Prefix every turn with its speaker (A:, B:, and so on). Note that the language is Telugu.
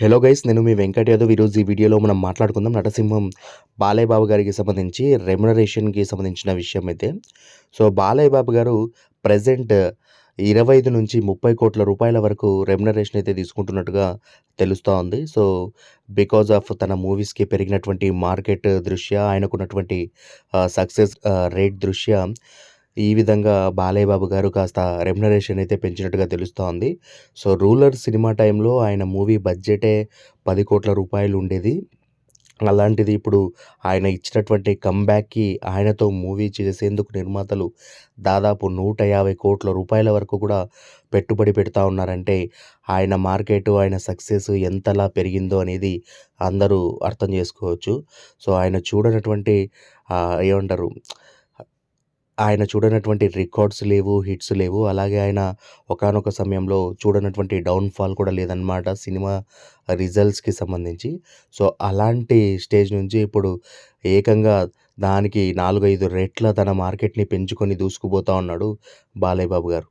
A: హలో గైస్ నేను మీ వెంకట్ యాదవ్. ఈరోజు ఈ వీడియోలో మనం మాట్లాడుకుందాం నటసింహం బాలయ్య బాబు గారికి సంబంధించి రెమ్యునరేషన్కి సంబంధించిన విషయం అయితే. సో బాలయ్య బాబు గారు ప్రజెంట్ ఇరవై ఐదు నుంచి ముప్పై కోట్ల రూపాయల వరకు రెమ్యునరేషన్ అయితే తీసుకుంటున్నట్టుగా తెలుస్తూ ఉంది. సో బికాజ్ ఆఫ్ తన మూవీస్కి పెరిగినటువంటి మార్కెట్ దృష్ట్యా ఆయనకున్నటువంటి సక్సెస్ రేట్ దృష్ట్యా ఈ విధంగా బాలయ్య బాబు గారు కాస్త రెమ్యునరేషన్ అయితే పెంచినట్టుగా తెలుస్తోంది. సో రూలర్ సినిమా టైంలో ఆయన మూవీ బడ్జెటే పది కోట్ల రూపాయలు ఉండేది. అలాంటిది ఇప్పుడు ఆయన ఇచ్చినటువంటి కంబ్యాక్కి ఆయనతో మూవీ చేసేందుకు నిర్మాతలు దాదాపు నూట యాభై కోట్ల రూపాయల వరకు కూడా పెట్టుబడి పెడతా ఉన్నారంటే ఆయన మార్కెట్ ఆయన సక్సెస్ ఎంతలా పెరిగిందో అనేది అందరూ అర్థం చేసుకోవచ్చు. సో ఆయన చూడనటువంటి ఏమంటారు ఆయన చూడనటువంటి రికార్డ్స్ లేవు హిట్స్ లేవు. అలాగే ఆయన ఒకానొక సమయంలో చూడనటువంటి డౌన్ఫాల్ కూడా లేదన్నమాట సినిమా రిజల్ట్స్కి సంబంధించి. సో అలాంటి స్టేజ్ నుంచి ఇప్పుడు ఏకంగా దానికి నాలుగైదు రెట్ల తన మార్కెట్ని పెంచుకొని దూసుకుపోతా ఉన్నాడు బాలయ్య బాబు గారు.